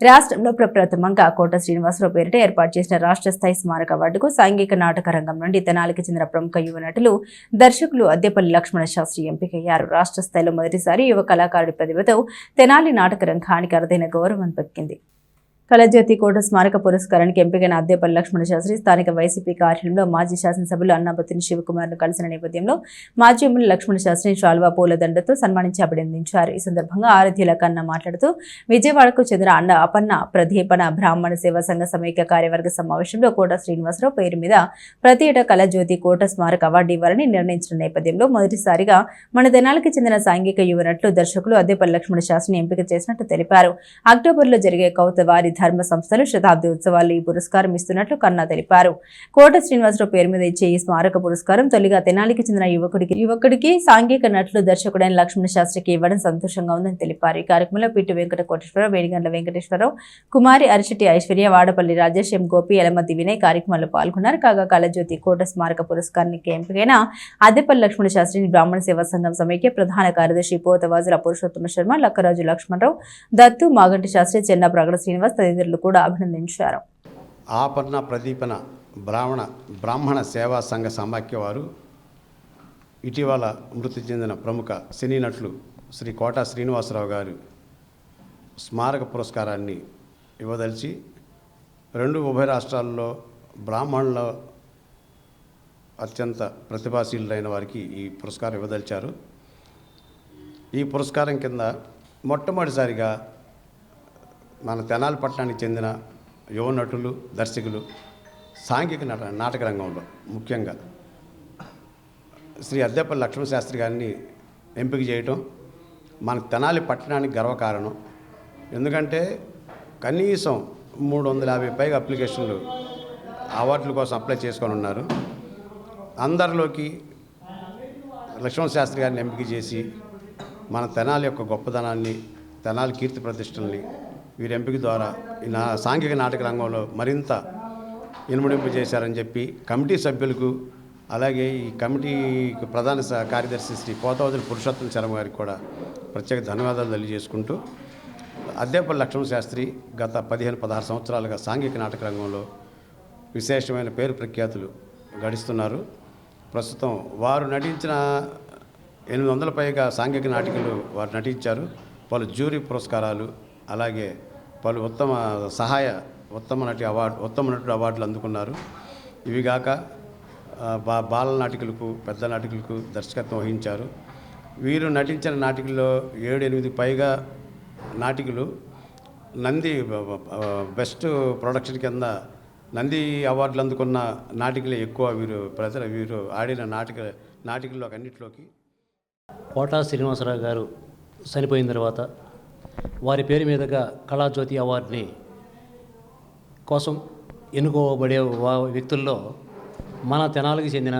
రాష్ట్రంలో ప్రప్రథమంగా కోట శ్రీనివాసరావు పేరిట ఏర్పాటు చేసిన రాష్ట్ర స్థాయి స్మారక అవార్డుకు సాంఘిక నాటక రంగం నుండి తెనాలికి చెందిన ప్రముఖ యువ నటులు దర్శకులు అద్దెపల్లి లక్ష్మణ శాస్త్రి ఎంపికయ్యారు. రాష్ట్ర స్థాయిలో మొదటిసారి యువ కళాకారుడి ప్రతిభతో తెనాలి నాటక రంగానికి అరుదైన గౌరవం దక్కింది. కళజ్యోతి కోట స్మారక పురస్కారానికి ఎంపికైన అద్దెపల్లి లక్ష్మణ శాస్త్రి స్థానిక వైసీపీ కార్యాలయంలో మాజీ శాసనసభ్యులు అన్నాబతిని శివకుమార్ను కలిసిన నేపథ్యంలో మాజీ ఎమ్మెల్యే లక్ష్మణ శాస్త్రిని శాల్వా పూలదండతో సన్మానించి అభినందించారు. ఈ సందర్భంగా ఆరాధ్యుల కన్న మాట్లాడుతూ విజయవాడకు చెందిన అన్న అపన్న ప్రదీపన బ్రాహ్మణ సేవా సంఘ సమైక్య కార్యవర్గ సమావేశంలో కోట శ్రీనివాసరావు పేరు మీద ప్రతి ఏటా కళజ్యోతి కోట స్మారక అవార్డు ఇవ్వాలని నిర్ణయించిన నేపథ్యంలో మొదటిసారిగా మన దినాలకి చెందిన సాంఘిక యువనట్లు దర్శకులు అద్దెపల్లి లక్ష్మణ శాస్త్రిని ఎంపిక చేసినట్టు తెలిపారు. అక్టోబర్లో జరిగే కౌతవారి ధర్మ సంస్థలు శతాబ్ది ఉత్సవాలు ఈ పురస్కారం ఇస్తున్నట్లు కన్నా తెలిపారు. కోట శ్రీనివాసరావు పేరు మీద ఇచ్చే ఈ స్మారక పురస్కారం తొలిగా తెనాలికి చెందిన యువకుడికి యువకుడికి సాంఘిక నటులు దర్శకుడైన లక్ష్మణ శాస్త్రికి ఇవ్వడం సంతోషంగా ఉందని తెలిపారు. ఈ కార్యక్రమంలో పిట్టు వెంకట కోటేశ్వరరావు వేడిగండ్ల వెంకటేశ్వరరావు కుమారి అరిశెట్టి ఐశ్వర్య వాడపల్లి రాజేష్ ఎం గోపి ఎలమతి వినయ్ కార్యక్రమంలో పాల్గొన్నారు. కాగా కళజ్యోతి కోట స్మారక పురస్కారానికి ఎంపికైన అద్దెపల్లి లక్ష్మణ శాస్త్రిని బ్రాహ్మణ సేవా సంఘం సమైక్య ప్రధాన కార్యదర్శి పోతవాజుల పురుషోత్తమ శర్మ లక్కరాజు లక్ష్మణరావు దత్తు మాగంటి శాస్త్రి చెన్న ప్రగడ శ్రీనివాస్ తదితరులు కూడా అభినందించారు. ఆపన్న ప్రదీపన బ్రాహ్మణ బ్రాహ్మణ సేవా సంఘ సమాఖ్య వారు ఇటీవల మృతి చెందిన ప్రముఖ సినీ నటులు శ్రీ కోట శ్రీనివాసరావు గారు స్మారక పురస్కారాన్ని ఇవ్వదలిచి రెండు ఉభయ రాష్ట్రాల్లో బ్రాహ్మణుల అత్యంత ప్రతిభాశీలులైన వారికి ఈ పురస్కారం ఇవ్వదలిచారు. ఈ పురస్కారం కింద మొట్టమొదటిసారిగా మన తెనాలి పట్టణానికి చెందిన యువ నటులు దర్శకులు సాంఘిక నట నాటక రంగంలో ముఖ్యంగా శ్రీ అద్దెపల్లి లక్ష్మణ శాస్త్రి గారిని ఎంపిక చేయటం మన తెనాలి పట్టణానికి గర్వకారణం. ఎందుకంటే కనీసం మూడు వందల యాభై పైగా అప్లికేషన్లు అవార్డుల కోసం అప్లై చేసుకొని ఉన్నారు. అందరిలోకి లక్ష్మణ శాస్త్రి గారిని ఎంపిక చేసి మన తెనాలి యొక్క గొప్పదనాన్ని తెనాలి కీర్తి ప్రతిష్టల్ని వీరి ఎంపిక ద్వారా ఈ నా సాంఘిక నాటక రంగంలో మరింత ఇనుమడింపు చేశారని చెప్పి కమిటీ సభ్యులకు అలాగే ఈ కమిటీకి ప్రధాన కార్యదర్శి శ్రీ పోతవదులు పురుషోత్తం శర్మ గారికి కూడా ప్రత్యేక ధన్యవాదాలు తెలియజేసుకుంటూ అద్దేపల్లి లక్ష్మణ శాస్త్రి గత పదిహేను పదహారు సంవత్సరాలుగా సాంఘిక నాటక రంగంలో విశేషమైన పేరు ప్రఖ్యాతులు గడిస్తున్నారు. ప్రస్తుతం వారు నటించిన ఎనిమిది వందల పైగా సాంఘిక నాటికలు వారు నటించారు. పలు జ్యూరీ పురస్కారాలు అలాగే పలు ఉత్తమ సహాయ ఉత్తమ నటి అవార్డు ఉత్తమ నటుడు అవార్డులు అందుకున్నారు. ఇవి గాక బా బాల నాటికలకు పెద్ద నాటికలకు దర్శకత్వం వహించారు. వీరు నటించిన నాటికల్లో ఏడు ఎనిమిది పైగా నాటికలు నంది బెస్ట్ ప్రొడక్షన్ కింద నంది అవార్డులు అందుకున్న నాటికలే ఎక్కువ వీరు ప్రజలు వీరు ఆడిన నాటిక నాటికల్లో అన్నింటిలోకి. కోటా శ్రీనివాసరావు గారు చనిపోయిన తర్వాత వారి పేరు మీదుగా కళాజ్యోతి అవార్డుని కోసం ఎన్నుకోబడే వా- వ్యక్తుల్లో మన తెనాలికి చెందిన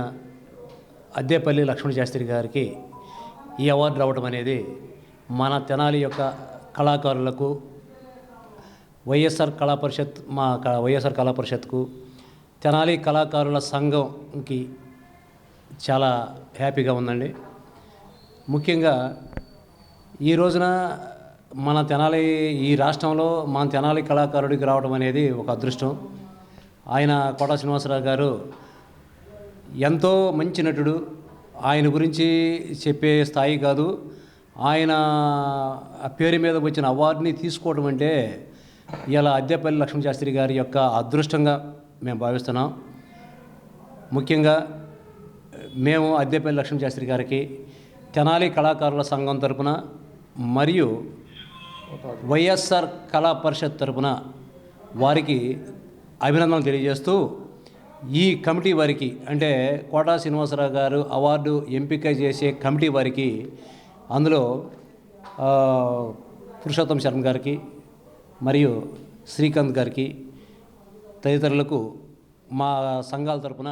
అద్దేపల్లి లక్ష్మణ శాస్త్రి గారికి ఈ అవార్డు రావడం అనేది మన తెనాలి యొక్క కళాకారులకు వైఎస్ఆర్ కళా పరిషత్ మా క- వైఎస్ఆర్ కళా పరిషత్కు తెనాలి కళాకారుల సంఘంకి చాలా హ్యాపీగా ఉందండి. ముఖ్యంగా ఈ రోజున మన తెనాలి ఈ రాష్ట్రంలో మన తెనాలి కళాకారుడికి రావడం అనేది ఒక అదృష్టం. ఆయన కోట శ్రీనివాసరావు గారు ఎంతో మంచి నటుడు. ఆయన గురించి చెప్పే స్థాయి కాదు. ఆయన పేరు మీద వచ్చిన అవార్డుని తీసుకోవడం అంటే ఇలా అద్దెపల్లి లక్ష్మణ శాస్త్రి గారి యొక్క అదృష్టంగా మేము భావిస్తున్నాం. ముఖ్యంగా మేము అద్దెపల్లి లక్ష్మణ శాస్త్రి గారికి తెనాలి కళాకారుల సంఘం తరపున మరియు వైఎస్ఆర్ కళా పరిషత్ తరపున వారికి అభినందనలు తెలియజేస్తూ ఈ కమిటీ వారికి అంటే కోటా శ్రీనివాసరావు గారు అవార్డు ఎంపిక చేసే కమిటీ వారికి అందులో పురుషోత్తం శర్మ గారికి మరియు శ్రీకాంత్ గారికి తదితరులకు మా సంఘాల తరపున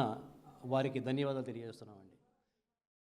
వారికి ధన్యవాదాలు తెలియజేస్తున్నామండి.